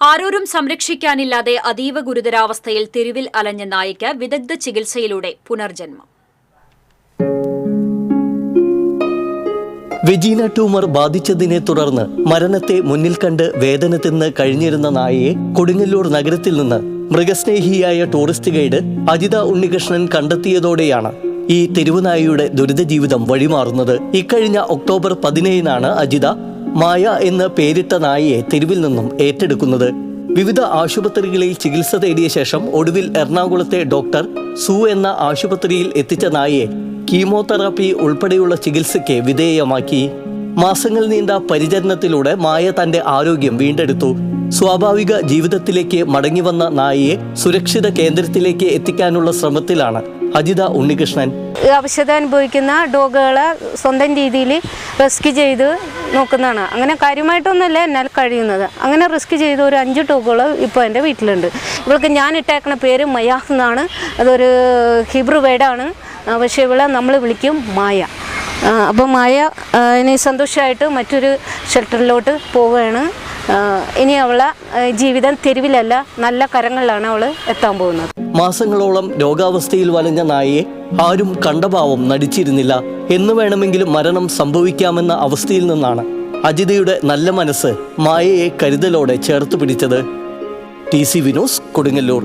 ആരോരും സംരക്ഷിക്കാനില്ലാതെ അതീവ ഗുരുതരാവസ്ഥയിൽ തെരുവിൽ അലഞ്ഞ നായിക്ക് വിദഗ്ധ ചികിത്സയിലൂടെ പുനർജന്മം. വെജീന ട്യൂമർ ബാധിച്ചതിനെ തുടർന്ന് മരണത്തെ മുന്നിൽ കണ്ട് വേദന തിന്ന് കഴിഞ്ഞിരുന്ന നായയെ കൊടുങ്ങല്ലൂർ നഗരത്തിൽ നിന്ന് മൃഗസ്നേഹിയായ ടൂറിസ്റ്റ് ഗൈഡ് അജിത ഉണ്ണികൃഷ്ണൻ കണ്ടെത്തിയതോടെയാണ് ഈ തെരുവുനായയുടെ ദുരിത ജീവിതം വഴിമാറുന്നത്. ഇക്കഴിഞ്ഞ ഒക്ടോബർ പതിനേഴിനാണ് അജിത മായ എന്ന് പേരിട്ട നായയെ തെരുവിൽ നിന്നും ഏറ്റെടുക്കുന്നത് വിവിധ ആശുപത്രികളിൽ ചികിത്സ തേടിയ ശേഷം ഒടുവിൽ എറണാകുളത്തെ ഡോക്ടർ സു എന്ന ആശുപത്രിയിൽ എത്തിച്ച നായയെ കീമോതെറാപ്പി ഉൾപ്പെടെയുള്ള ചികിത്സയ്ക്ക് വിധേയമാക്കി. മാസങ്ങൾ നീണ്ട പരിചരണത്തിലൂടെ മായ തന്റെ ആരോഗ്യം വീണ്ടെടുത്തു. സ്വാഭാവിക ജീവിതത്തിലേക്ക് മടങ്ങി വന്ന നായയെ സുരക്ഷിത കേന്ദ്രത്തിലേക്ക് എത്തിക്കാനുള്ള ശ്രമത്തിലാണ് അജിത ഉണ്ണികൃഷ്ണൻ. അവശത അനുഭവിക്കുന്ന ഡോഗുകളെ സ്വന്തം രീതിയിൽ റെസ്ക്യൂ ചെയ്ത് നോക്കുന്നതാണ്. അങ്ങനെ കാര്യമായിട്ടൊന്നുമല്ല എന്നാൽ കഴിയുന്നത്. അങ്ങനെ റിസ്ക് ചെയ്ത ഒരു അഞ്ച് ഡോഗുകൾ ഇപ്പോൾ എന്റെ വീട്ടിലുണ്ട്. ഇവൾക്ക് ഞാൻ ഇട്ടേക്കുന്ന പേര് മയാഹ് എന്നാണ്. അതൊരു ഹിബ്രു വേഡാണ് പക്ഷേ ഇവളെ നമ്മൾ വിളിക്കും മായ. അപ്പോൾ മായ ഇനി സന്തോഷമായിട്ട് മറ്റൊരു ഷെൽട്ടറിലോട്ട് പോവുകയാണ്. ഇനി അവളെ ജീവിതം തെരുവിലല്ല നല്ല കരങ്ങളിലാണ് അവൾ എത്താൻ പോകുന്നത്. മാസങ്ങളോളം രോഗാവസ്ഥയിൽ വലഞ്ഞ നായയെ ആരും കണ്ടഭാവം നടിച്ചിരുന്നില്ല. എന്ന് വേണമെങ്കിലും മരണം സംഭവിക്കാമെന്ന അവസ്ഥയിൽ നിന്നാണ് അജിതയുടെ നല്ല മനസ്സ് മായയെ കരുതലോടെ ചേർത്ത് പിടിച്ചത്. T C Vinos Kodungallur.